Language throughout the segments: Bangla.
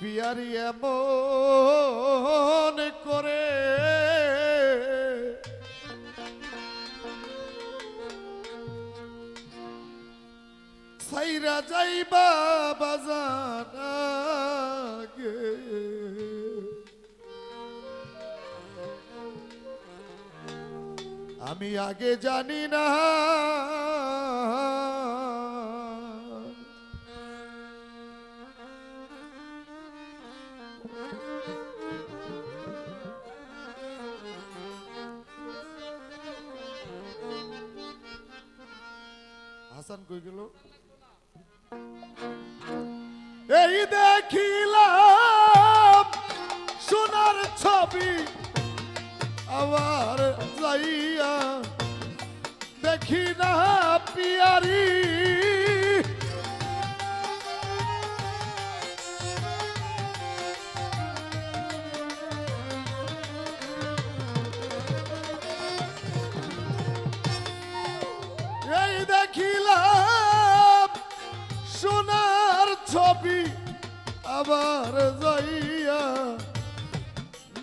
পিয়ারি এমন করে। সাইরা যাইবা বাজানা আমি আগে জানি না কই গেল এই দেখিলাম সোনার ছবি আবার যাইয়া দেখি না পিয়ারি। আবার যাইয়া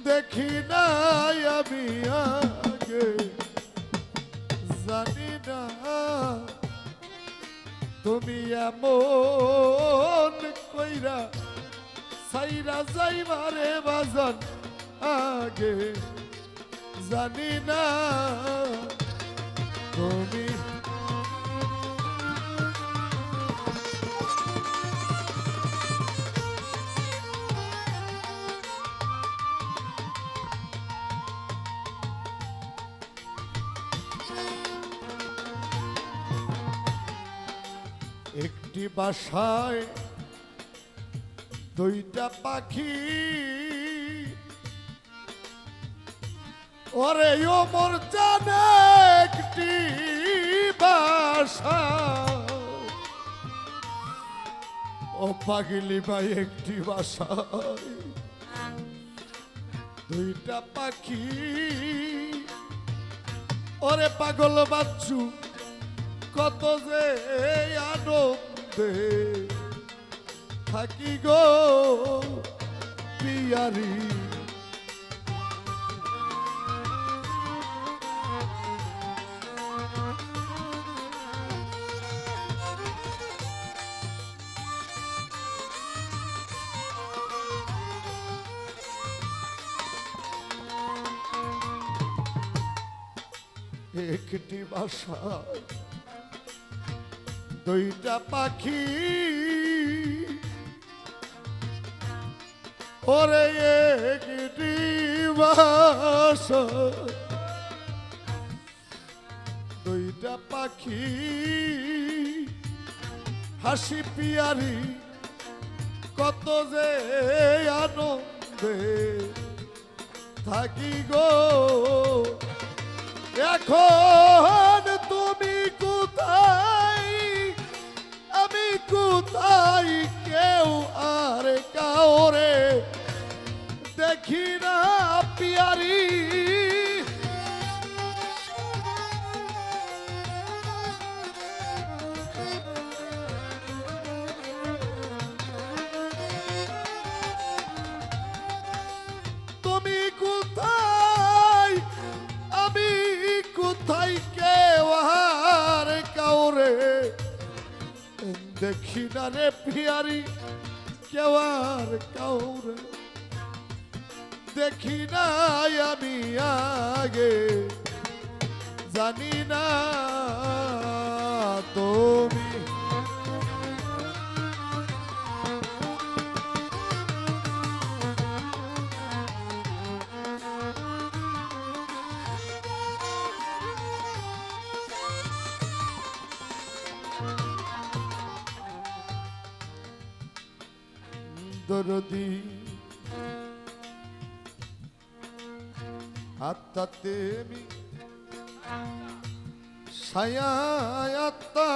দেখি নাই আমি আগে, জানি না তুমি এমন কইরা সাইরা যাইবারে বাজন আগে, জানি না তুমি একটি বাসায়, দুইটা পাখি। ওরে, ও মোর জানে একটি বাসা। ও পাগলি ভাই, একটি বাসায়। দুইটা পাখি। ওরে পাগল বাচ্চু, কত যে আনন্দে থাকি গো পিয়ারি। একটি বাসায় দুইটা পাখি। ওরে একটি বাসা। দুইটা পাখি। হাসি পিয়ারি, কত যে আনন্দে থাকি গো। এখন তুমি কোথায়? কোথায় কেউ আর কাউরে দেখি না। দেখি না রে পিয়ারি কেউ আর কাউরে। দেখি না আমি আগে জানি না তুমি দরদি। হাত্তাতে আমি সায়াত্তা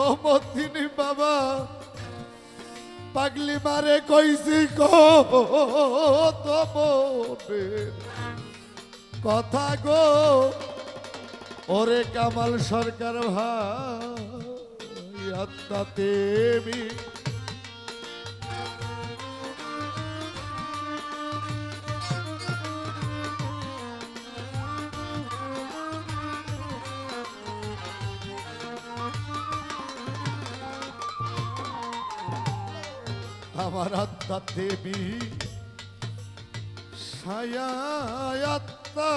ও মতিনি বাবা, পাগলি মারে কইছি কো তোমার কথা গো, ওরে কামাল সরকার ভাই, আত্মাতে আমি আমার আত্মা দেবী। ছায়াত্মা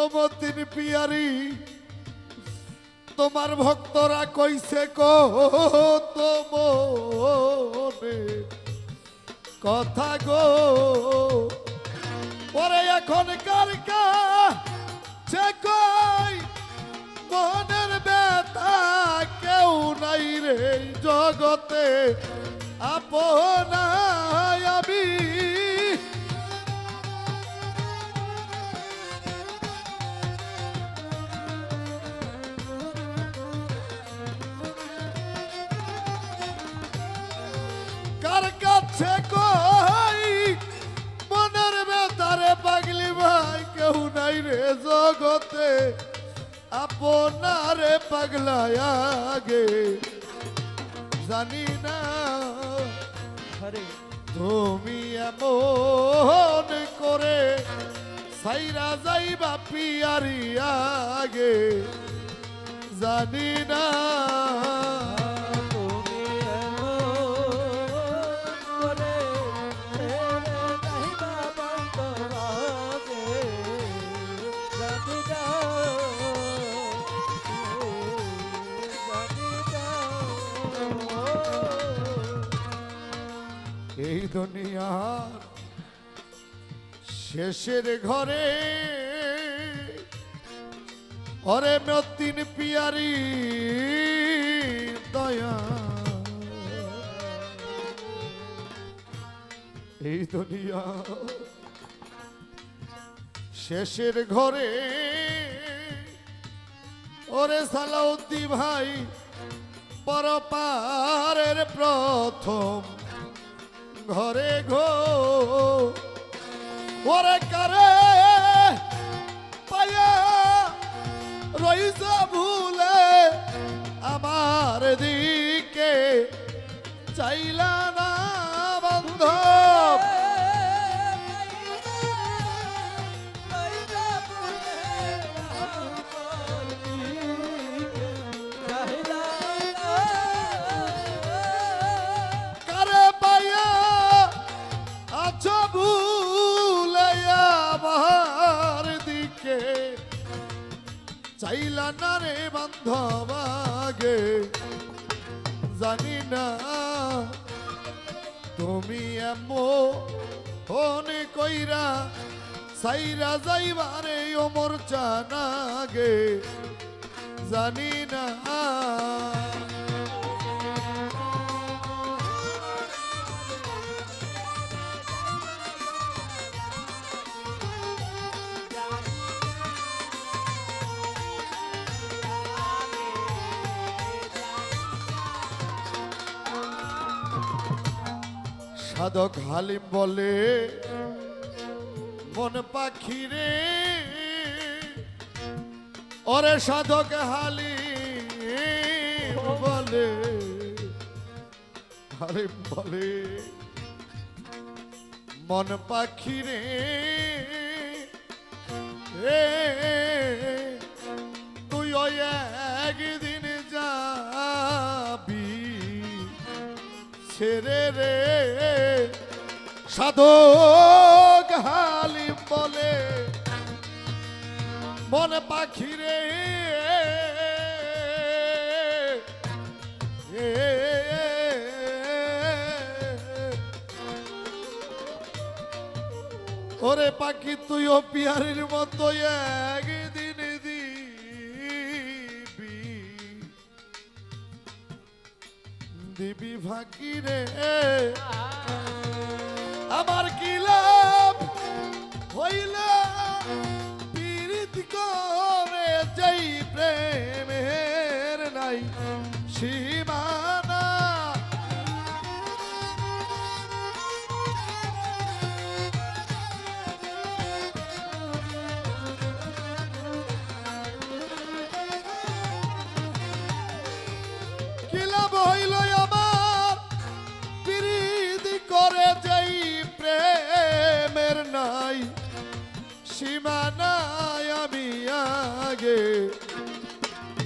অমতিন পিয়ারি, তোমার ভক্তরা কইছে কো তোমনে কথা গো, পরে এখন কার সে কই, মনের ব্যথা কেউ নাই রে জগতে। আপনায় আমি। কার কাছে কই? মনের বেতারে পাগলি ভাই, কেউ নাই রে জগতে। আপনারে পাগলায় আগে। জানি না হরে তুমি এমন করে সাইরা যাইবা পিয়ারি আগে। জানি না শেষের ঘরে। অরে মতিন পিয়ারি, দয়া। এই দুনিয়া শেষের ঘরে। ওরে সালাউদ্দি ভাই, পরপারের প্রথম ঘরে ঘো ওরে কারে পায়া রইস ভুলে আমার দিকে চাইলা চাইলা না রে বান্ধব জানি না তুমি এমন কইরা সাইরা যাইবারে ওমর চানাগে জানি না সাধক হালিম বলে, মন পাখি রে। ওরে সাধক হালিম বলে হালিম বলে, মন পাখি রে। তুই ওই একদিন যাবি ছেড়ে রে। সাধক হালিম বলে মনে পাখি রে ওরে পাখি তুইও পিয়ারির মতো একদিন দিবি। দিবি ফাঁকি রে। আমার কি লাভ? হইল পীড়িত করে যেই প্রেমের নাই। সীমানা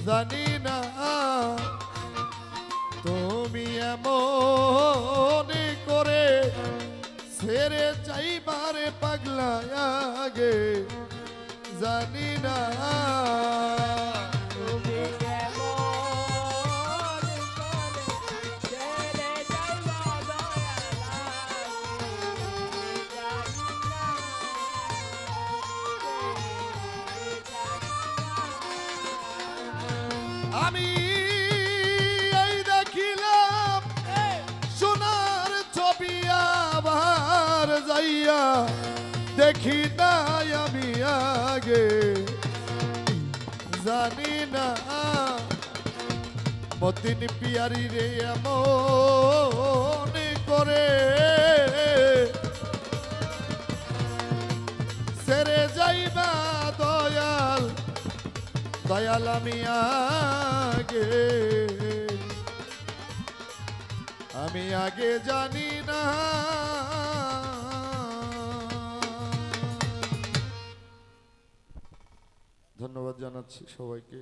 জানি না তুমি এমন করে ছেড়ে যাইবারে পাগলা আগে। জানি না আমি এই দেখিলাম সোনার ছবি আবার যাইয়া দেখি নাই আমি আগে। জানি না মতিন পিয়ারি রে এমন করে। সেরে যাইবা দয়াল আমি আগে আমি আগে জানি না। ধন্যবাদ জানাচ্ছি সবাইকে।